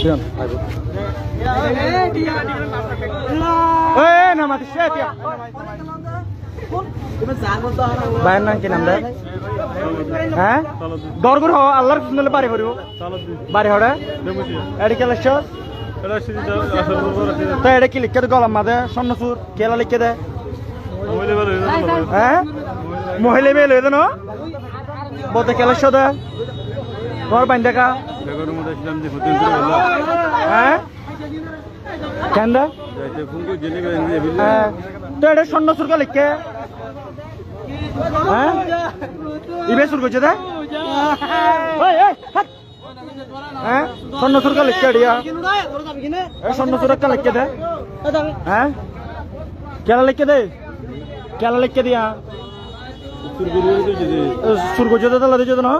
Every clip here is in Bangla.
তিয়া নাম কি নাম দেয় দরগুর হ আল্লাহর শুনলে বাড়ি করিব বাড়ি হড়ে এডি কে সন্ন্যসুর কেলা লিখে দে মহিলা মেয়ে লই দেন বলতে কে লিখছ দে ঘর বাইন দেখা হ্যাঁ? কেন হ্যাঁ। তো এটা সন্ন্যসুর কে লিখে হ্যাঁ? ইবে সুর করছে দে? হ্যাঁ? সন্ন্যসুর কে লিখে দিয়া এই সন্ন্যসুর কে লিখে দে? হ্যাঁ? কেলা লিখে দে? কেলা লিখে দিয়া? সুর করছে তাহলে দিচ্ছে না?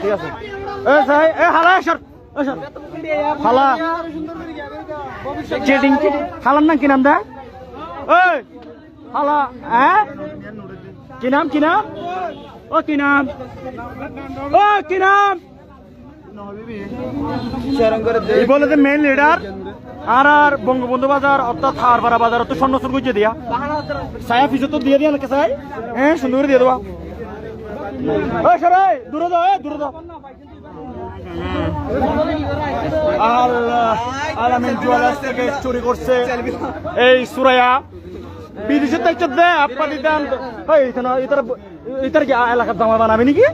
ঠিক আছে। হালার নাম কি নাম হালা কি নাম কি নাম? ও, কি নাম? ও, কি মেন লিডার আর আর বঙ্গবন্ধু বাজার অর্থাৎ হারপাড়া বাজার অত স্বর্ণ সুর গুজে দিয়া। সায়া ফিসে তো দিয়ে দিয়া সাই হ্যাঁ সুন্দর দিয়ে দেবা। ওই সরাই দূরে দাও দূরে আল্লাহ আলামিন জুয়ালার্স থেকে চুরি করছে এই সুরাইয়া বিদেশের দায়িত্ব দে আপনাদের দাম এখানে ইতার ইতার কি এলাকার দামা বানাবি নাকি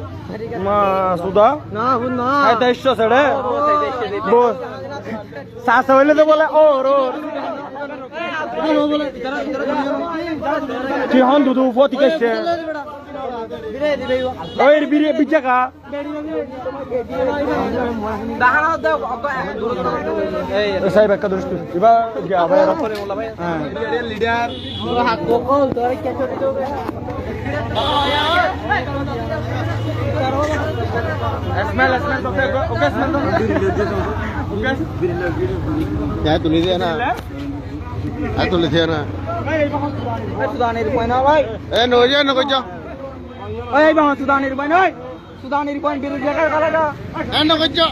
মা সুদা না না আই দায়িত্ব ছেড়ে বল হইলে তো বলে ওর ওর কি হন দুদু ফতি কেছে ওই বিরে সাহেব একটা দৃষ্টি এবার আবার হ্যাঁ Ya tulis dia na. Ah tulis dia na. সুদানের পয়েন্ট ভাই এ নো যে এই বাবা সুদানের পয়েন্ট ওই। সুদানের পয়েন্ট বিরুদ্ধে কার কালাটা এ নো কইছো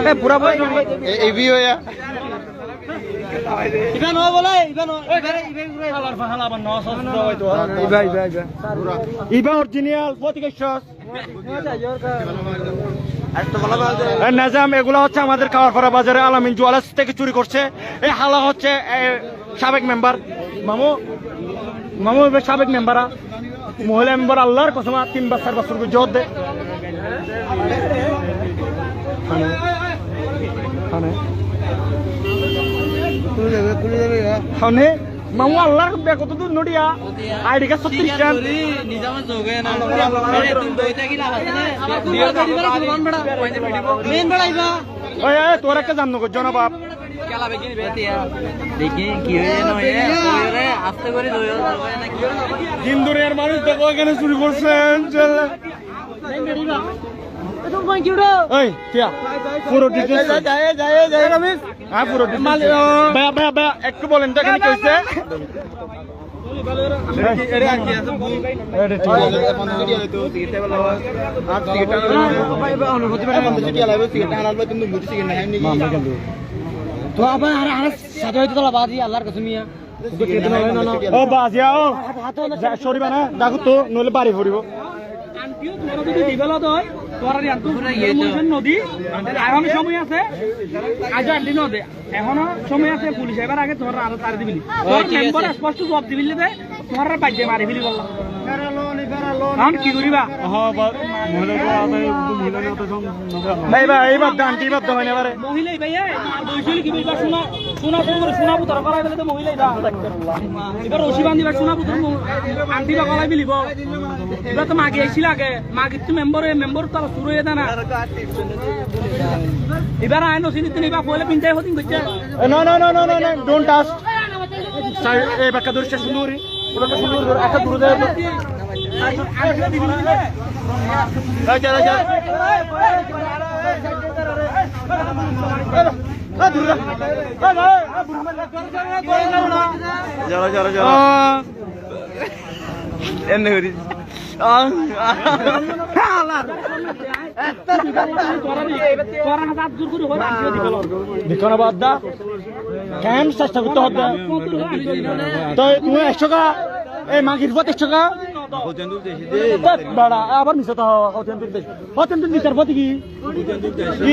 এ পুরা বই এই ভিও ইয়া ইবা নো বলে ইবা নো ইবা ইবা হালার ফাহালা আবার 900 দাও হয়তো ইবা ইবা ইবা ইবা অরিজিনাল বলা বলতে নাজাম এগুলো হচ্ছে আমাদের কাওয়ারপাড়া বাজারে আলামিন জুয়ালার্স থেকে চুরি করছে। এই হালা হচ্ছে সাবেক মেম্বার। মামু মামু সাবেক মেম্বারা মহিলা মেম্বার আল্লাহর কসম তিন বছর বছর জোর দে। খানে খানে মামু আল্লাহর বেকত তো নড়িয়া আইডি কার্ড ছত্রিশ টান ওই তোর একটা জানো করছ না বাপ হিন্দুরের মানুষ দেখো এখানে চুরি করছেন হ্যাঁ একটু বলেন তো এখানে কি হয়েছে তো আবার আর আর সাজা তোলা বাদি আল্লাহর মিয়া ও বাজিয়া ও না দেখো তো নইলে বাড়ি ফুরিব নদী এখনও সময় আছে আজ এখনও সময় আছে পুলিশ এবার আগে তোমার আরও তার দিবি তোর মেম্বার স্পষ্ট জবাব দিবি তোমার বাইকে মারি ফেলি বললাম। এখন কি করিবা? ভাই ভাই এইবার দান্টি এইবার হয় না এবারে। মহিলাই ভাইয়া বইছিল কি বলবা? শোনা শোনা ফোন শোনা পুতর করাই দিলে তো মহিলাই দা। এবার রশি বান্ধিবা শোনা পুতর আন্টি বা করাই বিলিব এবার তো মাগে আইছিল আগে। মাগে তো মেম্বার মেম্বার তো শুরু হয়ে না। এবার আয় নসিনি তুমি বা পয়লা পিনটাই হতিন করছে no no no no no no don't touch এই বাক্কা দূর স্টেশন ওটা সুন্দর দূর একটা দূরে যায় এই যা যা যারা যারা যারা হরি তোরা হাত জোর করে হয় আনতে দিব দেখো বাদ দা কেন চেষ্টা করতে হবে? তো তুমি একশো কা এই মাগির পথ একশো কা আবার নিচে তো হতেন দেশ। হতেন নিচার পথে কি? কি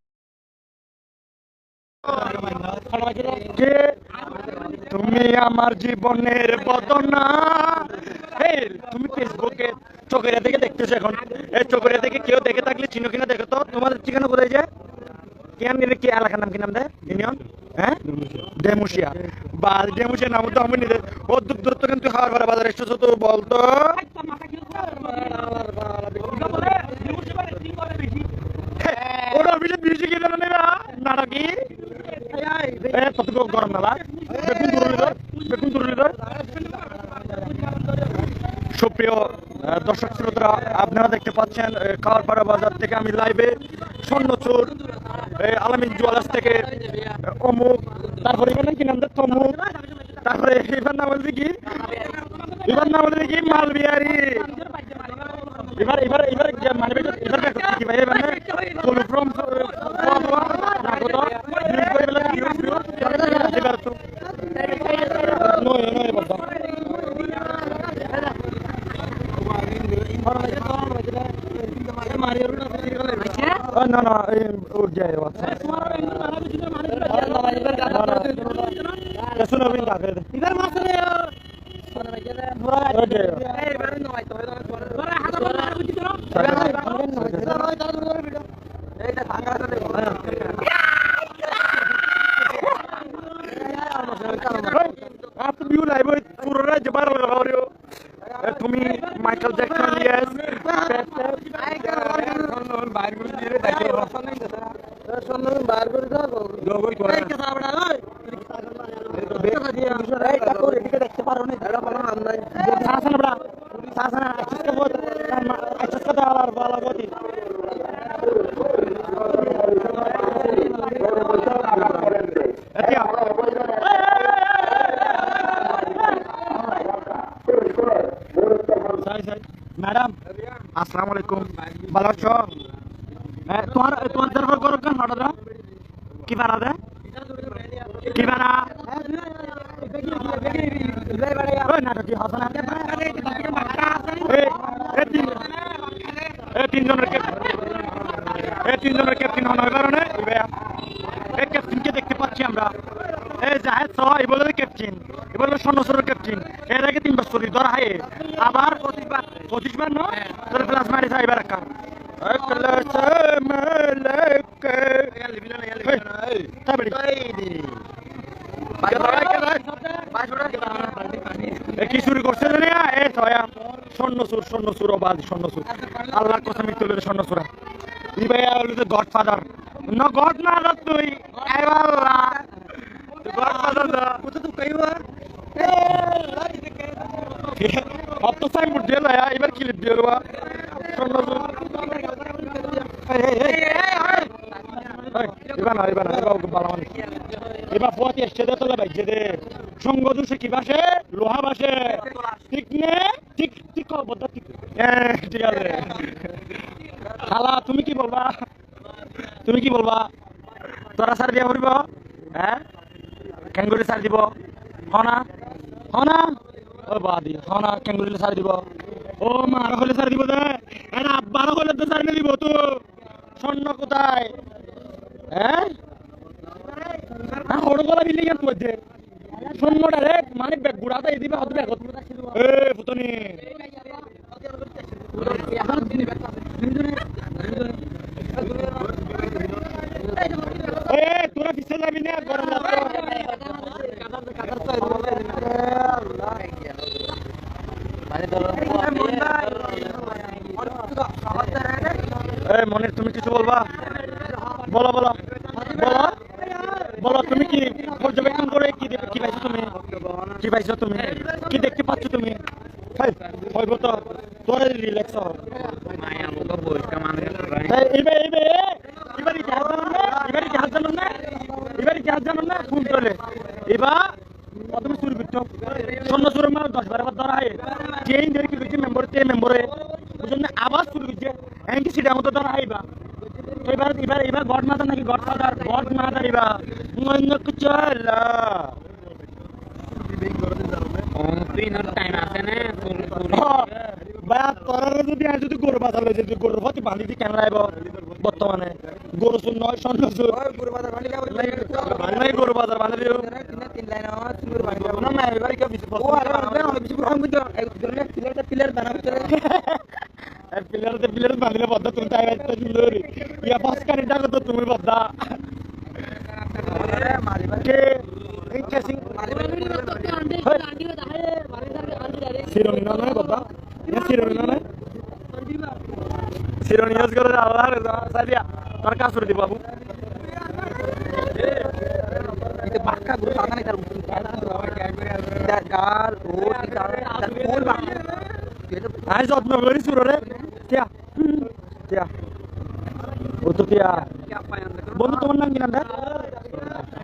কা? তুমি আমার জীবনের বদনা। তুমি ফেসবুকে চোখের থেকে দেখতেছো এখন। এই চোখের থেকে কেউ দেখে থাকলে চিনো কিনা দেখো তো। তোমাদের ঠিকানা কোথায় যায় কি আমি কি এলাকার নাম কি নাম হ্যাঁ? আমি ও কিন্তু বলতো। ওরা অফিসে বিরিশি কিনে নেবা নাটকি এ কত গরম নালা বেগুন দূর লিটার বেগুন সুপ্রিয় দর্শক শ্রোতারা আপনারা দেখতে পাচ্ছেন কাওয়ারপাড়া বাজার থেকে আমি লাইভে স্বর্ণচুর আলামিন জুয়ালার্স থেকে অমুক তারপরে নাম কি নাম তমুক তারপরে এবার নাম বলছে কি এবার নাম বলছে কি মালবিহারি এবার এবার এবার মানে এবার কি ভাই এবার না ফুল ম্যাডাম আসসালামু আলাইকুম। ভালো আছো হ্যাঁ, তোমার তোমার দরবার করো কেন হঠাৎ কি বাড়া দে কি বাড়া ওই নাটকি হাসান এই এই তিন এই তিনজনের ক্যাপ্টেন এই তিনজনের ক্যাপ্টেন হওয়ার কারণে এই ক্যাপ্টেনকে দেখতে পাচ্ছি আমরা এই জাহেদ সহ এই বলে ক্যাপ্টেন বলে স্বর্ণসরের ক্যাপ্টেন এর তিন বছর ধরা হায়ে, আবার পঁচিশবার পঁচিশবার ন? তোর ক্লাস মারি যাই এবার একটা। কি শুরু করছে এ ছয়া। স্বর্ণ সুর স্বর্ণ সুর অবাধ স্বর্ণ সুর আল্লাহর কথা মিথ্যে বলে স্বর্ণ সুরা ই ভাই হলো যে গড ফাদার ন গড না তুই। वो तो तुम कई बार अब तो साइड मुझे এবার না এবার না দে তোরা বাইছে দে সঙ্গ লোহা বাসে ঠিক নে, ঠিক ঠিক বদ্ধ ঠিক। হ্যাঁ ঠিক আছে। তুমি কি বলবা? তুমি কি বলবা? তোরা সার দিয়া ভরিব? হ্যাঁ? কেঙ্গুরি সার দিব। হনা? হনা? ও বাদি হনা কেঙ্গুরি সার দিব। ও মার হলে সার দিব দে। এর আব্বার হলে তো সার দিব তো। স্বর্ণ কোথায়? হ্যাঁ? ডাইরেক্ট মানে মনির তুমি কিছু বলবা? বলো বলো। বলো। বলো তুমি কি পর্যবেক্ষণ করে কি কি পাইছো তুমি? কি পাইছো তুমি? কি দেখতে পাচ্ছ তুমি? হেই, হইব জানো না? জানো না? এবার ইতিহাস জানো না? শুরু মানে দশ বারো বার ধরা হয় চেঞ্জ ধরে কি করছে? মেম্বার তে মেম্বারে। বুঝলেন আবার শুরু করছে। এমনকি সেটা মতো ধরা হয় এবার এবার এবার এবার গড মাদার নাকি গড ফাদার গড মাদার এবার অন্য কিছু হলো। অন্তিনোর টাইম আছে না ফুল ফুল বা তোরা যদি আর যদি গরু বাজার লইছে যদি গরুর প্রতি বান্ধি দি কেন রাইব বর্তমানে? গরু শুন নয় স্বর্ণ শুন বান্ধি গরু বাজার বান্ধি দিও। না না এবারে কেউ বেশি পিলারতে পিলার বাঁধিলে বদ্ধ তুমি তাই একটা সুন্দর ইয়া পাস কারি তো তুমি বদ্ধ। কে এই কেসিং শিরোনি না নয় বদ্ধ শিরোনি না নয় শিরোনি ইউজ করে আল্লাহ রে সাদিয়া তোর কাজ করে দি বাবু আই যত্ন করি সুররে কিয়া কিয়া ও তো কিয়া বন্ধু তোমার নাম কি নাম রে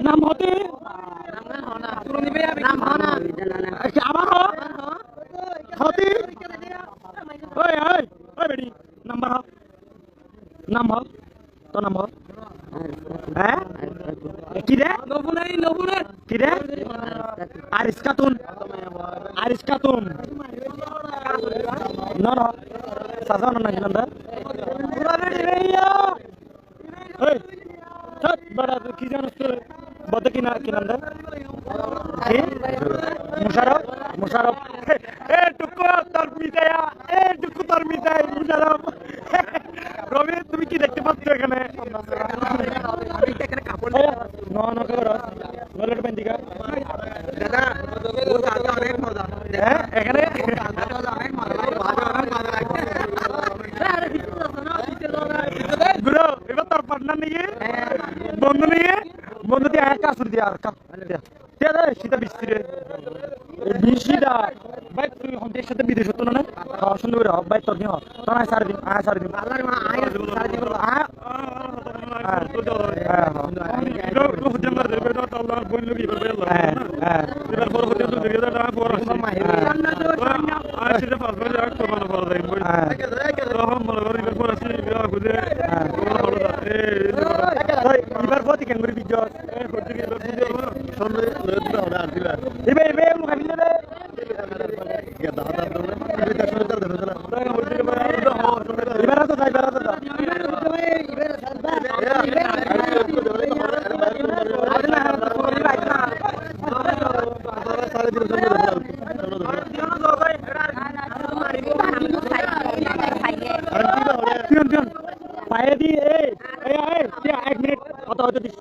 নাম হতি? আচ্ছা, আবার হতি? ওই ওই ওই বেডি নাম্বার হ নাম হ তোর নাম হ হ্যাঁ? কি রে? কি রে? আরিস খাতুন। আরিস খাতুন। না সাজানো কি জানিস তুই বলতে কি না কি নান্দা কি মুশারফ মুশারফ এ টুকু তোর মিটায়া এ টুকু তোর মিটাই মুশারফ রবি তুমি কি দেখতে পাচ্ছ এখানে ন ন খবর নলেট পেন্দিকা হ্যাঁ এখানে গুরু এবার তোর পার্টনার নিয়ে বন্ধু নিয়ে বন্ধু দিয়ে এক কাজ দিয়ে আর কাপ দিয়ে দে সেটা বৃষ্টি রে বৃষ্টিটা ভাই তুই হন্তের সাথে বিদেশ হতো না খাওয়া সুন্দর করে ভাই তোর কি তোর আয় সাড়ে দিন আয় সাড়ে দিন আয় এবার কত কেন করে বিজয় এবার এবার মুখাবি রে এবার তো যাই এবার তো যা পিয়ন পিয়ন পায়ে দি এই এই এই টিয়া এক মিনিট কথা হতে দিস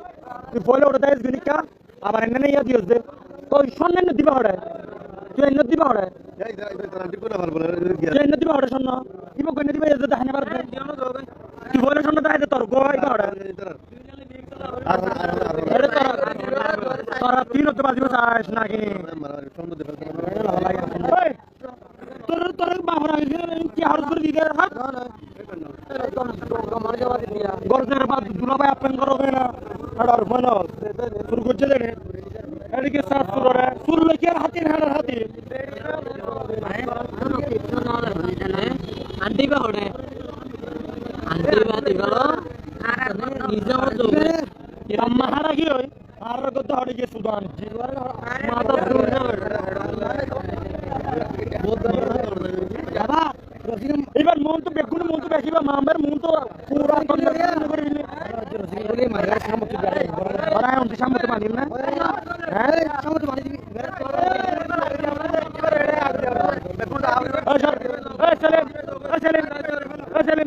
তুই বলে ওটা দেয় জিনিসটা আবার এনে ইয়া দিস দে তো সন্ন্য এনে দিবা হড়ে তুই এনে দিবা হড়ে তুই এনে দিবা হড়ে সন্ন দিবা কইনে দিবা এতে দাহনে বার তুই বলে সন্ন দাই দে তোর তিন হতে বাজিব চাস নাকি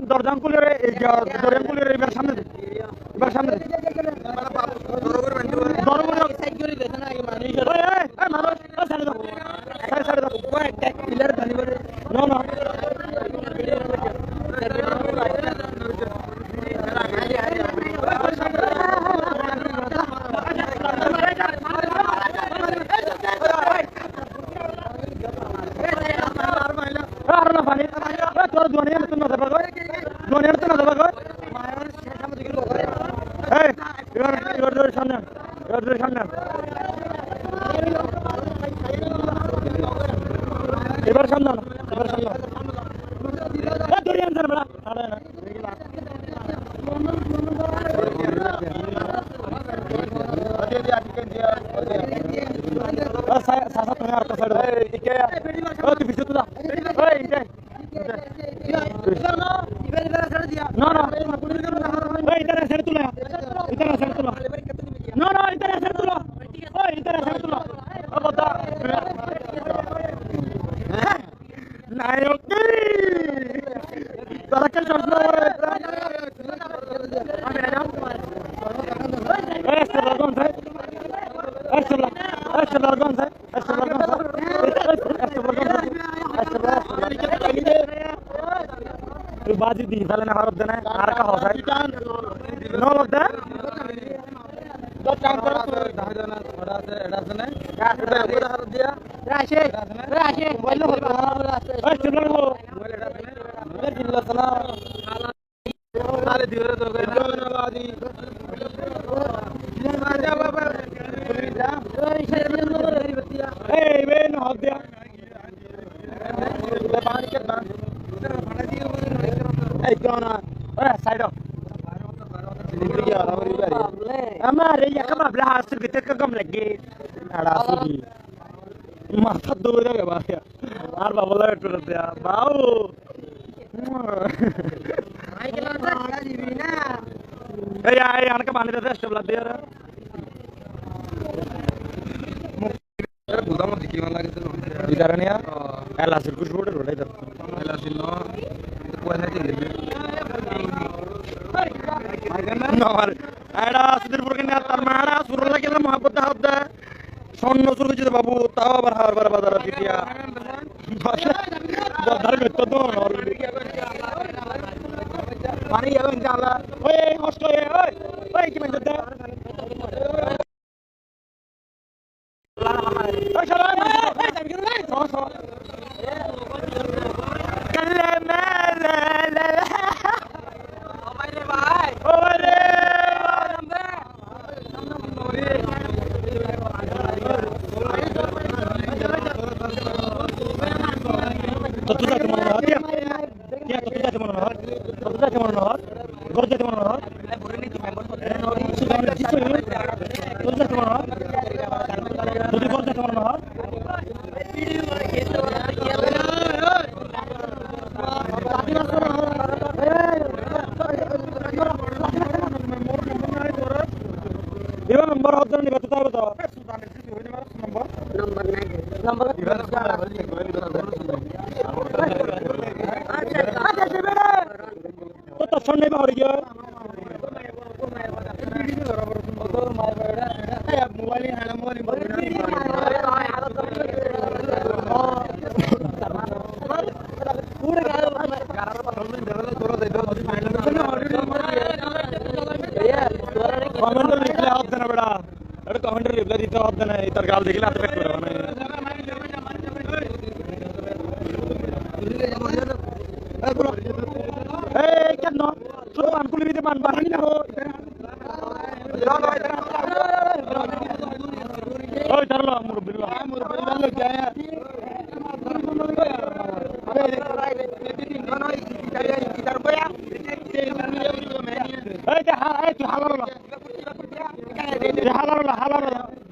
দরজাম কুলের দরজাম কুলের এবার সামনে No, no. ಮಾಜಿ ದೀಸಲನ ಹೊರದನ ಆರಕ ಹೊಸ ನೋ ಹೊರದ दो चार कर दह जना थोड़ा से एडा से ने उधर उधर हर दिया। राशे राशे बोलो हो। राशे ए चिल्लर हो बोले एडा से ने उधर चिल्लर सना सारे धीरे तो गए ना वादी ये मारे बाबा जा तो इसे علي كم قبلها سلبتك كم لقيت على عصبي ما صدقوا يا باخيا أربعة والله يا باو দরকার করতে তো মানে ইনশাআল্লাহ ওই কষ্ট ওই ওই কি মানে नंबर नाइन नंबर अच्छा अच्छा बेटा तो तो सुनने में हो रही है jálalo, jálalo.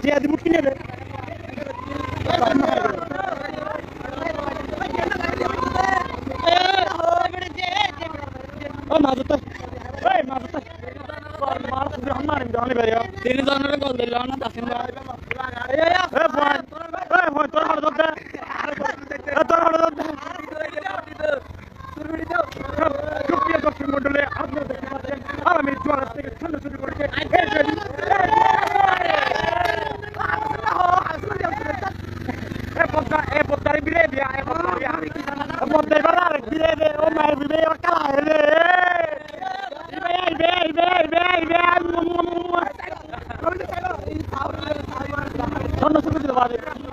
Jadi mungkin ada. Seni zanlara kaldırdı, lanet asını. Mittelrad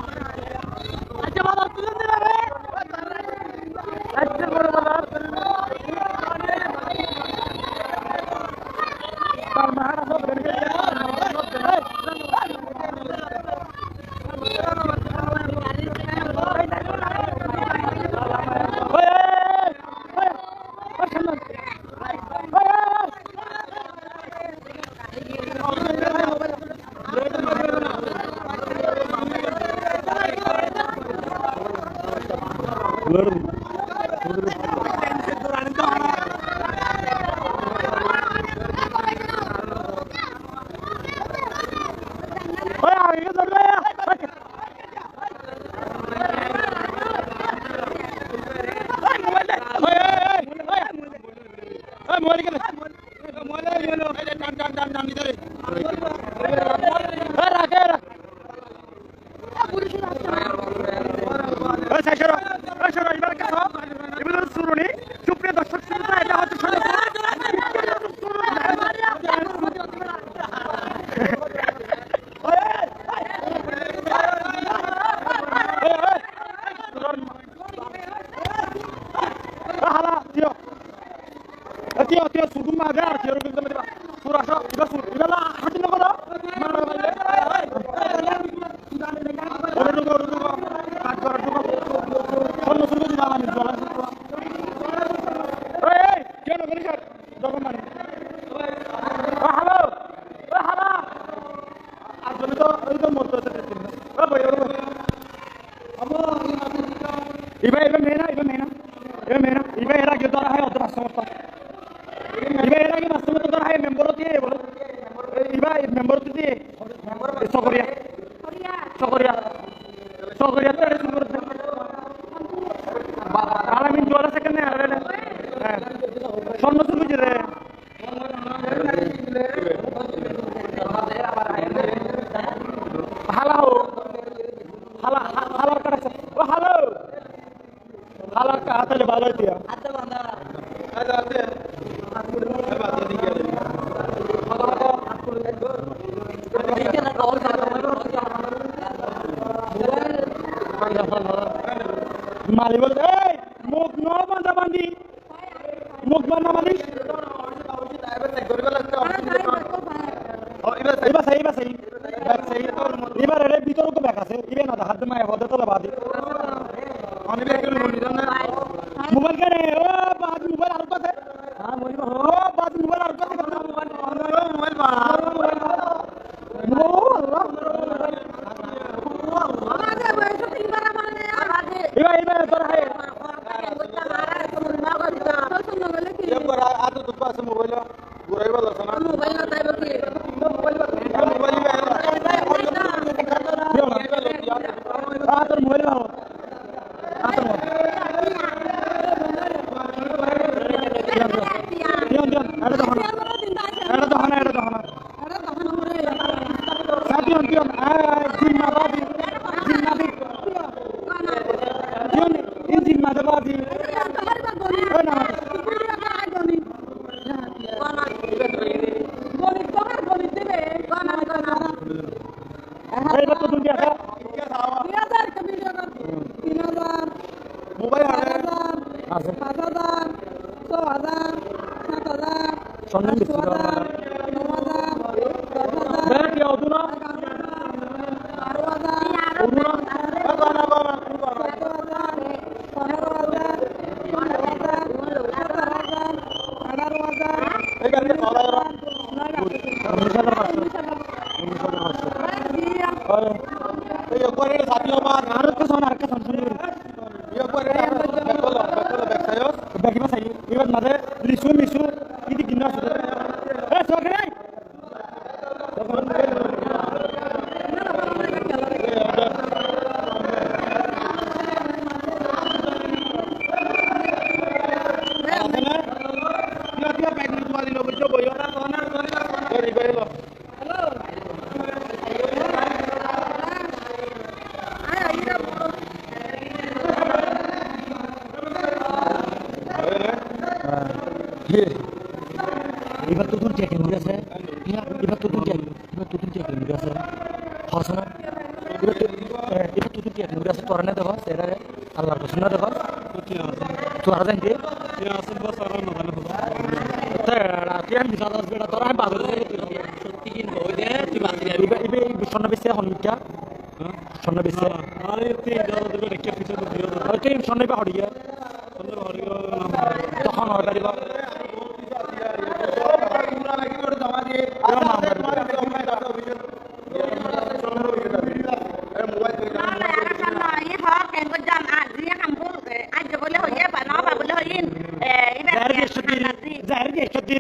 রাখে। ఏమైనా ఇవేమైనా ఏమైనా ఇవే ఎలా యుద్ధాలు అవుతున్నా సంస్థ আছে ಏನಾದ ಹದ್ದು ಮಾಯ ಹೋದ ತಲಬಾದಿ ಮೊಬೈಲ್ 反正就知道？no, pues yo. அறிக்கை சொத்து